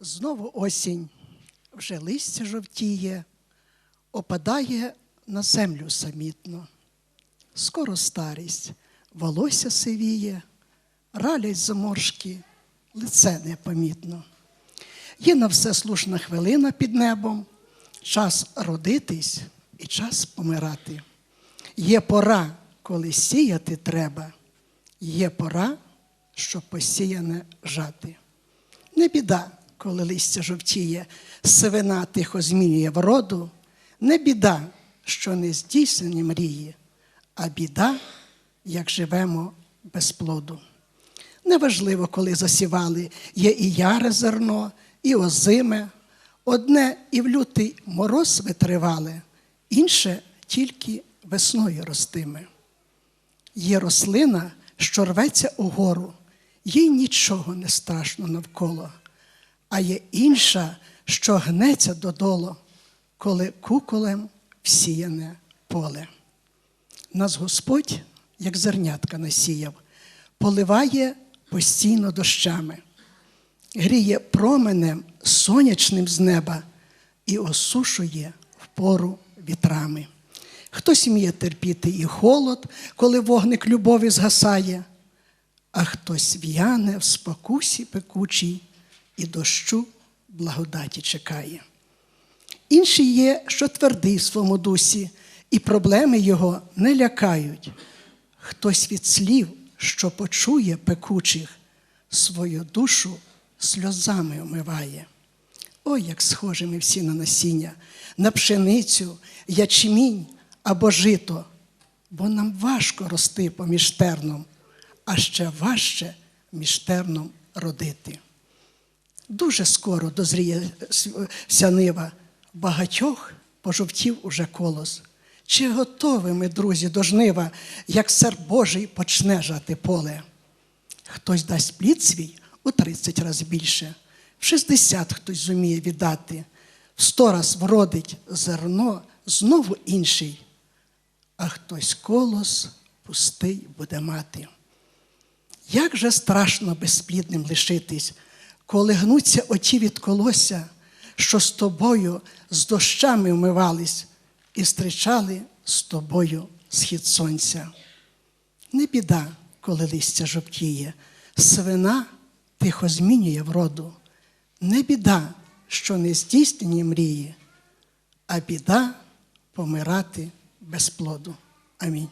Знову осінь, вже листя жовтіє, опадає на землю самітно. Скоро старість, волосся сивіє, ралять заморшки, лице непомітно. Є на все слушна хвилина під небом, час родитись і час помирати. Є пора, коли сіяти треба, є пора, щоб посіяне жати. Не біда, коли листя жовтіє, сивина тихо змінює вроду, не біда, що не здійснені мрії, а біда, як живемо без плоду. Неважливо, коли засівали, є і яре зерно, і озиме, одне і в лютий мороз витривали, інше тільки весною ростиме. Є рослина, що рветься угору, їй нічого не страшно навколо, а є інша, що гнеться додолу, коли куколем всіяне поле. Нас Господь, як зернятка насіяв, поливає постійно дощами, гріє променем сонячним з неба і осушує впору вітрами. Хтось вміє терпіти і холод, коли вогник любові згасає, а хтось в'яне в спокусі пекучій і дощу благодаті чекає. Інший є, що твердий в своєму дусі, і проблеми його не лякають. Хтось від слів, що почує пекучих, свою душу сльозами омиває. Ой, як схожі ми всі на насіння, на пшеницю, ячмінь або жито, бо нам важко рости поміж терном, а ще важче між терном родити. Дуже скоро дозріє нива, багатьох пожовтів уже колос. Чи готові ми, друзі, до жнива, як сер Божий почне жати поле? Хтось дасть плід свій у 30 разів більше, в 60 хтось зуміє віддати, в 100 раз вродить зерно знову інший, а хтось колос пустий буде мати. Як же страшно безплідним лишитись, коли гнуться оті від колося, що з тобою з дощами вмивались і зустрічали з тобою схід сонця. Не біда, коли листя жовтіє, свина тихо змінює вроду. Не біда, що не здійснені мрії, а біда помирати без плоду. Амінь.